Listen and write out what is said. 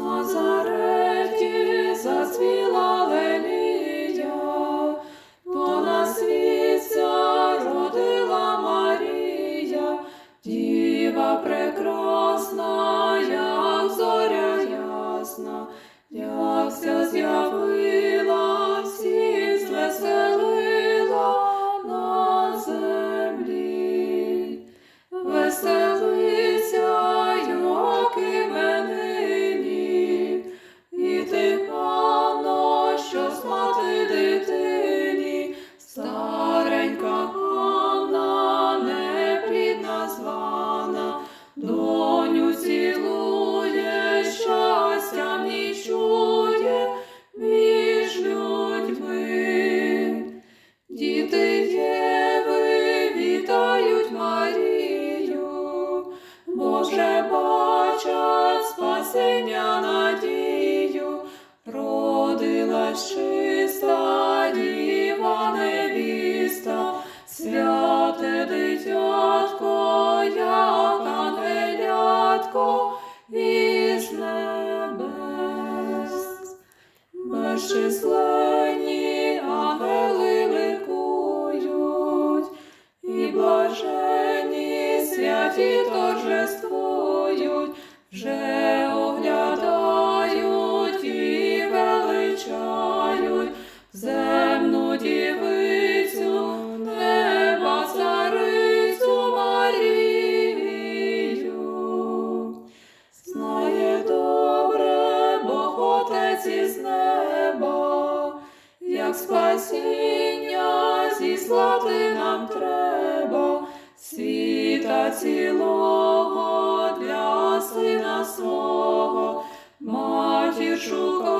Lord. чиста діва невіста, святе дитятко, як ангелятко із безчисленні ангели ликують, і блажені святі торжество. спасіння зіслати нам треба, світа цілого для сина свого, матір шукає.